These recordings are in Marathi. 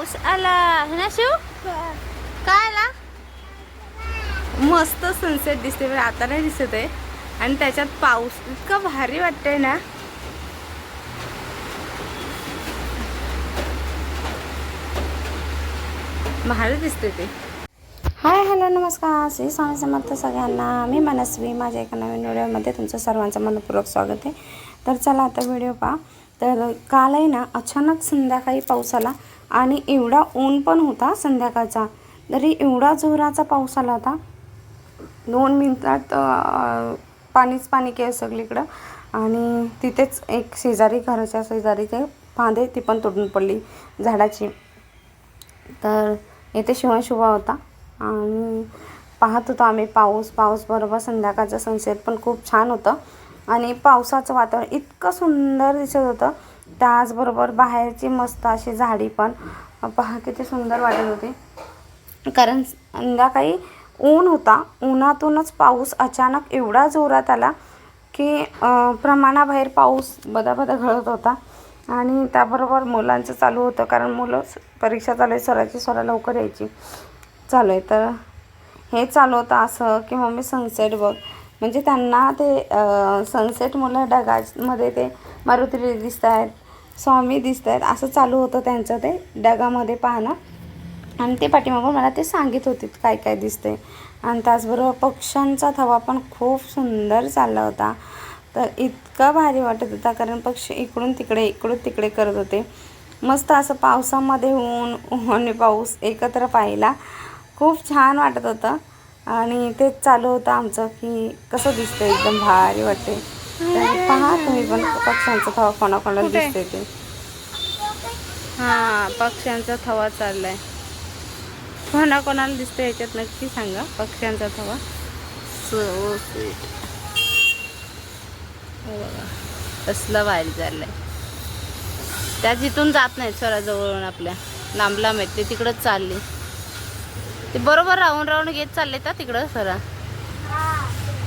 पाऊस आला. है ना शिव काय आला? मस्त सनसेट दिसते पण आता नाही दिसत आहे. आणि त्याच्यात पाऊस इतका भारी वाटतंय ना. भारी दिसते ते. हाय हॅलो नमस्कार. श्री स्वामी समर्थ सगळ्यांना. मी मनस्वी. माझ्या एका नवीन व्हिडिओमध्ये तुमचं सर्वांचं मनपूर्वक स्वागत आहे. तर चला आता व्हिडिओ पहा. तर काल आहे ना अचानक संध्याकाळी पाऊस आला आणि एवढा ऊन पण होता संध्याकाळचा तरी एवढा जोराचा पाऊस आला होता. दोन मिनटात पाणीच पाणी केलं सगळीकडं आणि तिथेच एक शेजारी घराच्या शेजारी ते फांदे ती पण तुटून पडली झाडाची. तर येथे शिवशुभा होता आणि पाहत होतो आम्ही पाऊस पाऊस बरोबर संध्याकाळचं सनसेट पण खूप छान होतं. आणि पावसाचं वातावरण इतकं सुंदर दिसत होतं. त्याचबरोबर बाहेरची मस्त अशी झाडी पण पहा किती सुंदर वाटत होती. कारण संध्याकाळी ऊन होता. उन्हातूनच पाऊस अचानक एवढा जोरात आला की प्रमाणाबाहेर पाऊस बदाबदा घडत होता. आणि त्याबरोबर मुलांचं चालू होतं कारण मुलं परीक्षा चालू आहे सराची स्वरा लवकर यायची चालू आहे. तर हे चालू होतं असं की मम्मी सनसेट बघ. म्हणजे त्यांना ते सनसेट मुलं ढगामध्ये ते मारुती दिसत आहेत स्वामी दिसत आहेत असं चालू होतं त्यांचं ते ढगामध्ये पाहणं. आणि ते पाठीमागून मला ते सांगित होते काय काय दिसते आणि त्याचबरोबर पक्ष्यांचा थवा पण खूप सुंदर चालला होता. तर इतका भारी वाटत होता कारण पक्षी इकडून तिकडे इकडून तिकडे करत होते. मस्त असं पावसामध्ये ऊन ऊन पाऊस एकत्र पाहिला. खूप छान वाटत होतं. आणि तेच चालू होतं आमचं की कसं दिसतं एकदम भारी वाटते पहा तुम्ही पण पक्ष्यांचा थवा कोणाकोणाला दिसते ते. हां पक्ष्यांचा थवा चाललाय. कोणा कोणाला दिसतं याच्यात नक्की सांगा पक्ष्यांचा थवा. सो स्वीट बघा कसलं बाहेर चाललंय. त्या जिथून जात नाहीत स्वराजवळून आपल्या. लांब लांब आहेत ते तिकडंच चालले. ते बरोबर राहून राहून घेत चालले का तिकडं सरा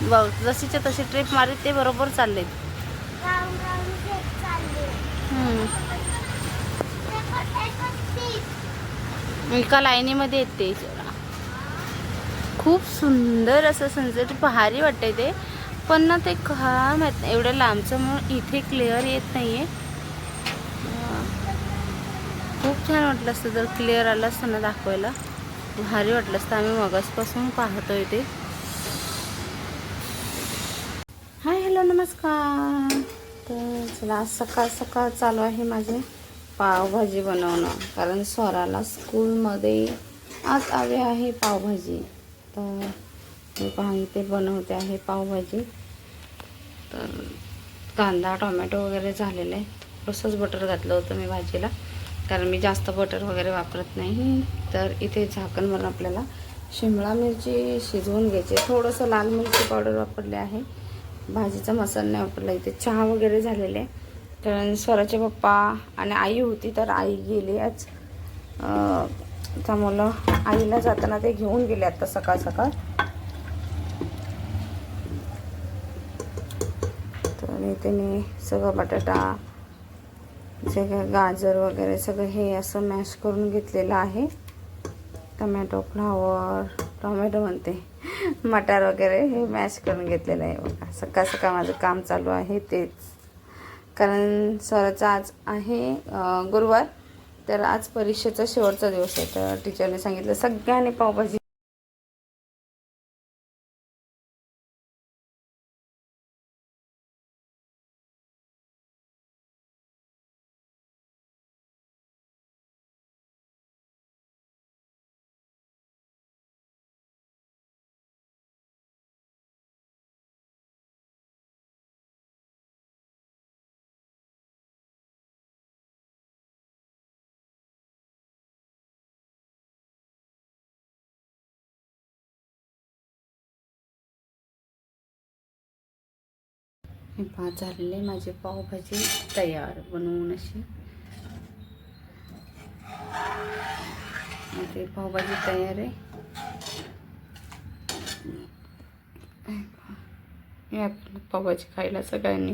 बघ जशीच्या तशी ट्रिप मारीत ते बरोबर चालले एका लाईनीमध्ये येते खूप सुंदर असं सनसेट भारी वाटतंय ते. पण ना ते का माहीत नाही, एवढं लांबचं म्हणून इथे क्लिअर येत नाहीये. खूप छान वाटलं असतं जर क्लिअर आलं असतं ना दाखवायला. भारी वाटलं. असतं आम्ही मगासपासून पाहतो ते. हाय हॅलो नमस्कार. तर चला आज सकाळ सकाळ चालू आहे माझे पावभाजी बनवणं. कारण स्वराला स्कूलमध्ये आज आले आहे पावभाजी. तर मी पहा इथे बनवते आहे पावभाजी. तर कांदा टोमॅटो वगैरे झालेलं आहे. थोडंसंच बटर घातलं होतं मी भाजीला. कारण मी जास्त बटर वगैरे वापरत नाही. तर इथे झाकण म्हणून आपल्याला शिमला मिरची शिजवून घ्यायची. थोडंसं लाल मिरची पावडर वापरले आहे. भाजीचा मसाला नाही वापरला. इथे चहा वगैरे झालेले आहे. कारण स्वराचे पप्पा आणि आई होती तर आई गेली आज. त्यामुळं आईला जाताना ते घेऊन गेले आता सकाळ सकाळ. तर इथे मी सगळं बटाटा जे काय गाजर वगैरे सगळं हे असं मॅश करून घेतलेलं आहे. टमॅटो फ्लावर टोमॅटो म्हणते. मटार वगैरे हे मॅश करून घेतलेलं आहे बघा. सकाळ सकाळ माझं काम चालू आहे तेच. कारण स्वराचा आज आहे गुरुवार. तर आज परीक्षेचा शेवटचा दिवस आहे. तर टीचरने सांगितलं सगळ्यांनी पावभाजी हे पाच झालेले माझी पावभाजी तयार बनवून अशी. ते पावभाजी तयार आहे. पावभाजी खायला सगळ्यांनी